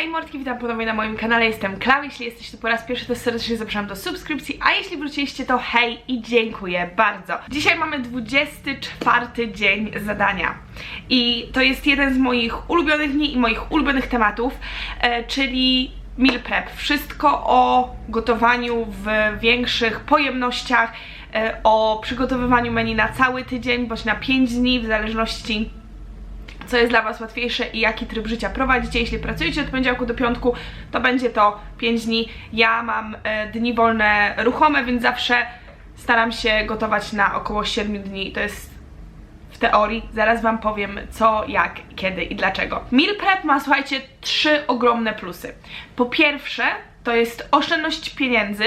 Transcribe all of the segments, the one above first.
Hej mordki, witam ponownie na moim kanale, jestem Klau, jeśli jesteście tu po raz pierwszy to serdecznie zapraszam do subskrypcji, a jeśli wróciliście to hej i dziękuję bardzo. Dzisiaj mamy 24 dzień zadania i to jest jeden z moich ulubionych dni i moich ulubionych tematów, e, czyli meal prep. Wszystko o gotowaniu w większych pojemnościach, e, o przygotowywaniu menu na cały tydzień, bądź na 5 dni, w zależności co jest dla Was łatwiejsze i jaki tryb życia prowadzicie. Jeśli pracujecie od poniedziałku do piątku, to będzie to 5 dni. Ja mam e, dni wolne ruchome, więc zawsze staram się gotować na około 7 dni. To jest w teorii. Zaraz Wam powiem co, jak, kiedy i dlaczego. Meal prep ma, słuchajcie, trzy ogromne plusy. Po pierwsze, to jest oszczędność pieniędzy.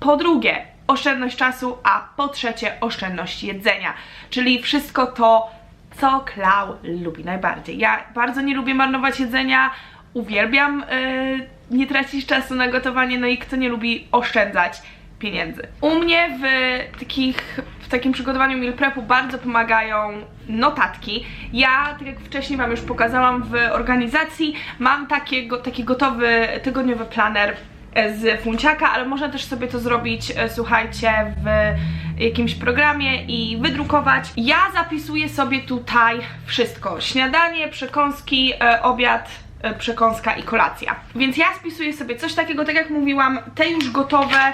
Po drugie, oszczędność czasu, a po trzecie, oszczędność jedzenia. Czyli wszystko to, co Klau lubi najbardziej. Ja bardzo nie lubię marnować jedzenia, uwielbiam yy, nie tracić czasu na gotowanie, no i kto nie lubi oszczędzać pieniędzy. U mnie w takich w takim przygotowaniu meal prepu bardzo pomagają notatki. Ja, tak jak wcześniej Wam już pokazałam w organizacji, mam takiego, taki gotowy tygodniowy planer z funciaka, ale można też sobie to zrobić, e, słuchajcie, w jakimś programie i wydrukować. Ja zapisuję sobie tutaj wszystko. Śniadanie, przekąski, e, obiad, e, przekąska i kolacja. Więc ja spisuję sobie coś takiego, tak jak mówiłam, te już gotowe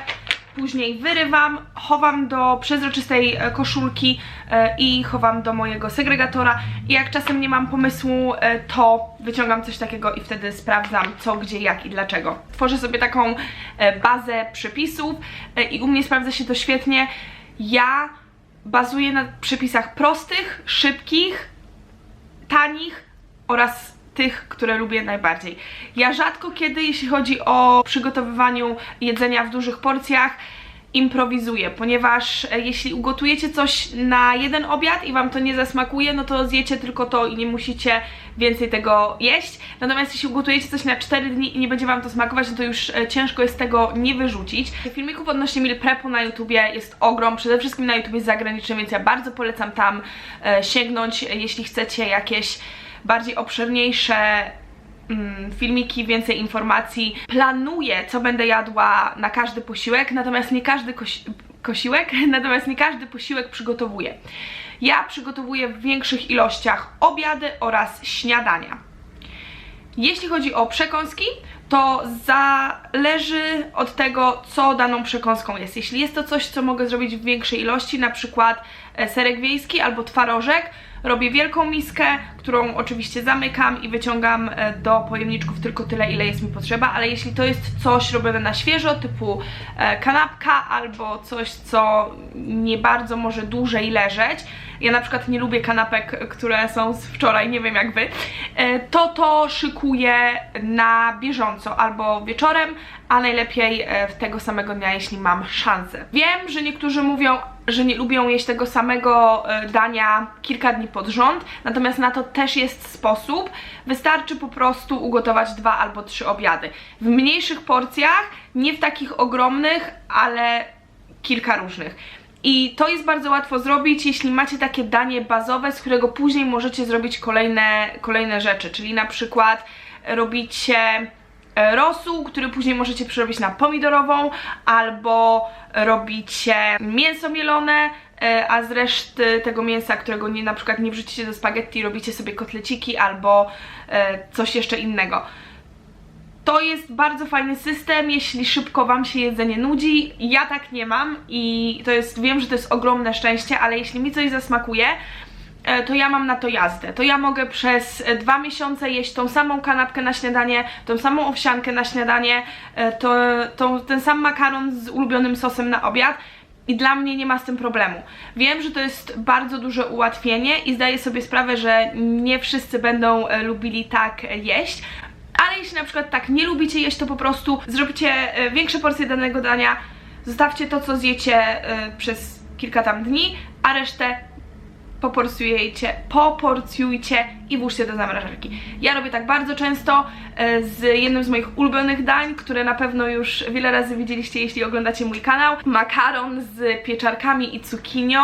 później wyrywam, chowam do przezroczystej e, koszulki e, i chowam do mojego segregatora i jak czasem nie mam pomysłu, e, to wyciągam coś takiego i wtedy sprawdzam co, gdzie, jak i dlaczego. Tworzę sobie taką bazę przepisów i u mnie sprawdza się to świetnie. Ja bazuję na przepisach prostych, szybkich, tanich oraz tych, które lubię najbardziej. Ja rzadko kiedy, jeśli chodzi o przygotowywaniu jedzenia w dużych porcjach, improwizuję, ponieważ e, jeśli ugotujecie coś na jeden obiad i wam to nie zasmakuje, no to zjecie tylko to i nie musicie więcej tego jeść. Natomiast jeśli ugotujecie coś na 4 dni i nie będzie wam to smakować, no to już e, ciężko jest tego nie wyrzucić. Filmików odnośnie meal prepu na YouTubie jest ogrom, przede wszystkim na YouTubie zagranicznym, więc ja bardzo polecam tam e, sięgnąć, jeśli chcecie jakieś bardziej obszerniejsze mm, filmiki, więcej informacji. Planuję, co będę jadła na każdy posiłek, natomiast nie każdy kosi kosiłek, natomiast nie każdy posiłek przygotowuję. Ja przygotowuję w większych ilościach obiady oraz śniadania. Jeśli chodzi o przekąski, to zależy od tego, co daną przekąską jest. Jeśli jest to coś, co mogę zrobić w większej ilości, na przykład e, serek wiejski albo twarożek, robię wielką miskę, którą oczywiście zamykam i wyciągam e, do pojemniczków tylko tyle, ile jest mi potrzeba, ale jeśli to jest coś robione na świeżo, typu e, kanapka albo coś, co nie bardzo może dłużej leżeć, ja na przykład nie lubię kanapek, które są z wczoraj, nie wiem jak wy, e, to to szykuję na bieżąco albo wieczorem, a najlepiej w tego samego dnia, jeśli mam szansę. Wiem, że niektórzy mówią, że nie lubią jeść tego samego dania kilka dni pod rząd, natomiast na to też jest sposób. Wystarczy po prostu ugotować dwa albo trzy obiady. W mniejszych porcjach, nie w takich ogromnych, ale kilka różnych. I to jest bardzo łatwo zrobić, jeśli macie takie danie bazowe, z którego później możecie zrobić kolejne, kolejne rzeczy, czyli na przykład robicie rosół, który później możecie przerobić na pomidorową, albo robicie mięso mielone, e, a z reszty tego mięsa, którego nie, na przykład nie wrzucicie do spaghetti, robicie sobie kotleciki albo e, coś jeszcze innego. To jest bardzo fajny system, jeśli szybko Wam się jedzenie nudzi. Ja tak nie mam i to jest, wiem, że to jest ogromne szczęście, ale jeśli mi coś zasmakuje, e, to ja mam na to jazdę. To ja mogę przez dwa miesiące jeść tą samą kanapkę na śniadanie, tą samą owsiankę na śniadanie, e, to, to, ten sam makaron z ulubionym sosem na obiad i dla mnie nie ma z tym problemu. Wiem, że to jest bardzo duże ułatwienie i zdaję sobie sprawę, że nie wszyscy będą e, lubili tak jeść, ale jeśli na przykład tak nie lubicie jeść, to po prostu zrobicie e, większe porcje danego dania, zostawcie to, co zjecie e, przez kilka tam dni, a resztę poporcjujecie, poporcjujcie i włóżcie do zamrażarki. Ja robię tak bardzo często e, z jednym z moich ulubionych dań, które na pewno już wiele razy widzieliście, jeśli oglądacie mój kanał. Makaron z pieczarkami i cukinią.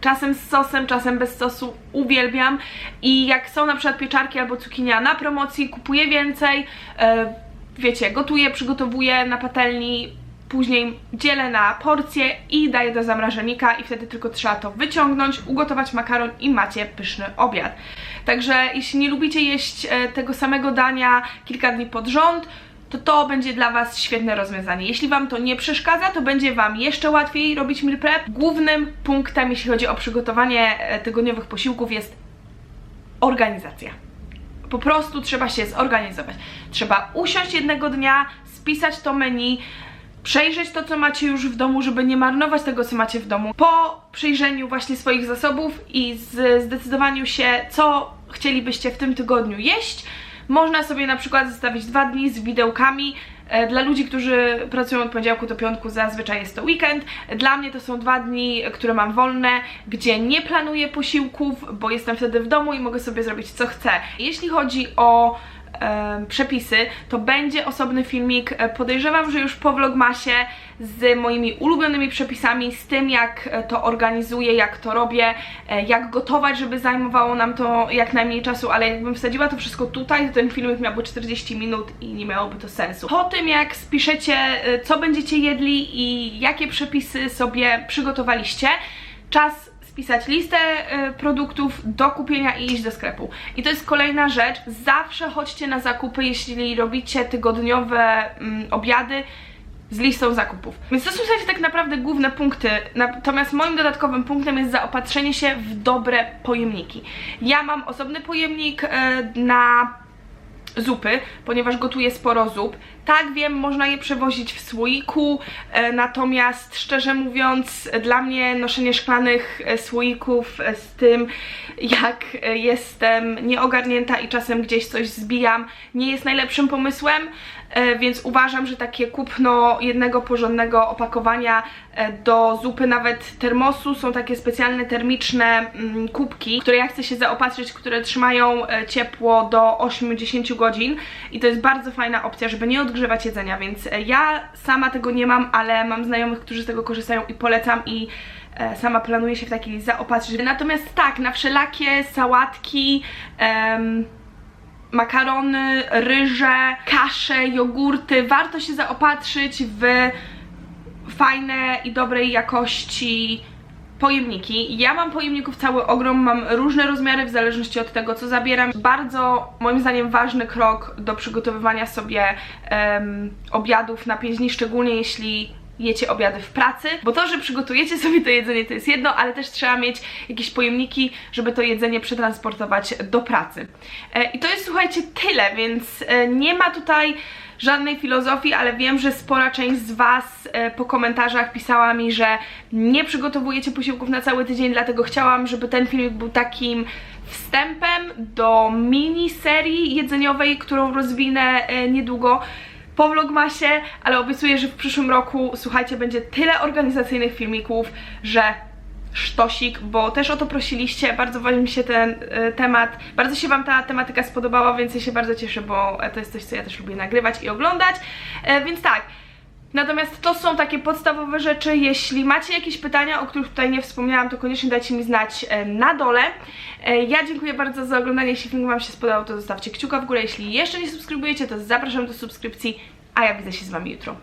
Czasem z sosem, czasem bez sosu, uwielbiam. I jak są na przykład pieczarki albo cukinia na promocji, kupuję więcej, e, wiecie, gotuję, przygotowuję na patelni, później dzielę na porcje i daję do zamrażalnika i wtedy tylko trzeba to wyciągnąć, ugotować makaron i macie pyszny obiad. Także jeśli nie lubicie jeść e, tego samego dania kilka dni pod rząd, to to będzie dla Was świetne rozwiązanie. Jeśli Wam to nie przeszkadza, to będzie Wam jeszcze łatwiej robić meal prep. Głównym punktem, jeśli chodzi o przygotowanie e, tygodniowych posiłków jest organizacja. Po prostu trzeba się zorganizować. Trzeba usiąść jednego dnia, spisać to menu, przejrzeć to, co macie już w domu, żeby nie marnować tego, co macie w domu. Po przyjrzeniu właśnie swoich zasobów i zdecydowaniu się, co chcielibyście w tym tygodniu jeść, można sobie na przykład zostawić dwa dni z widełkami. E, Dla ludzi, którzy pracują od poniedziałku do piątku, zazwyczaj jest to weekend. Dla mnie to są dwa dni, które mam wolne, gdzie nie planuję posiłków, bo jestem wtedy w domu i mogę sobie zrobić co chcę. Jeśli chodzi o przepisy, to będzie osobny filmik. E, Podejrzewam, że już po vlogmasie z moimi ulubionymi przepisami, z tym jak e, to organizuję, jak to robię, e, jak gotować, żeby zajmowało nam to jak najmniej czasu, ale jakbym wsadziła to wszystko tutaj, to ten filmik miałby 40 minut i nie miałoby to sensu. Po tym jak spiszecie, co będziecie jedli i jakie przepisy sobie przygotowaliście, czas spisać listę y, produktów do kupienia i iść do sklepu. I to jest kolejna rzecz. Zawsze chodźcie na zakupy, jeśli robicie tygodniowe mm, obiady z listą zakupów. Więc to są zasadzie tak naprawdę główne punkty. Natomiast moim dodatkowym punktem jest zaopatrzenie się w dobre pojemniki. Ja mam osobny pojemnik y, na zupy, ponieważ gotuję sporo zup. Tak wiem, można je przewozić w słoiku, e, natomiast szczerze mówiąc, dla mnie noszenie szklanych e, słoików e, z tym, jak jestem nieogarnięta i czasem gdzieś coś zbijam, nie jest najlepszym pomysłem, więc uważam, że takie kupno jednego porządnego opakowania e, do zupy, nawet termosu, są takie specjalne termiczne mm, kubki, które ja chcę się zaopatrzyć, które trzymają e, ciepło do 8-10 godzin i to jest bardzo fajna opcja, żeby nie odgrzewać jedzenia, więc e, ja sama tego nie mam, ale mam znajomych, którzy z tego korzystają i polecam i e, sama planuję się w taki zaopatrzyć. Natomiast tak, na wszelakie sałatki, em, makarony, ryże, kasze, jogurty, warto się zaopatrzyć w fajne i dobrej jakości pojemniki. Ja mam pojemników cały ogrom, mam różne rozmiary w zależności od tego, co zabieram. Bardzo, moim zdaniem, ważny krok do przygotowywania sobie em, obiadów na pięć dni, szczególnie jeśli jecie obiady w pracy, bo to, że przygotujecie sobie to jedzenie to jest jedno, ale też trzeba mieć jakieś pojemniki, żeby to jedzenie przetransportować do pracy. E, I to jest, słuchajcie, tyle, więc e, nie ma tutaj żadnej filozofii, ale wiem, że spora część z Was e, po komentarzach pisała mi, że nie przygotowujecie posiłków na cały tydzień, dlatego chciałam, żeby ten filmik był takim wstępem do miniserii jedzeniowej, którą rozwinę niedługo po vlogmasie, ale obiecuję, że w przyszłym roku, słuchajcie, będzie tyle organizacyjnych filmików, że sztosik, bo też o to prosiliście, bardzo mi się ten e, temat, bardzo się Wam ta tematyka spodobała, więc ja się bardzo cieszę, bo to jest coś, co ja też lubię nagrywać i oglądać, e, więc tak, Natomiast to są takie podstawowe rzeczy. Jeśli macie jakieś pytania, o których tutaj nie wspomniałam, to koniecznie dajcie mi znać e, na dole. E, Ja dziękuję bardzo za oglądanie. Jeśli film Wam się spodobał, to zostawcie kciuka w górę. Jeśli jeszcze nie subskrybujecie, to zapraszam do subskrypcji. A ja widzę się z Wami jutro.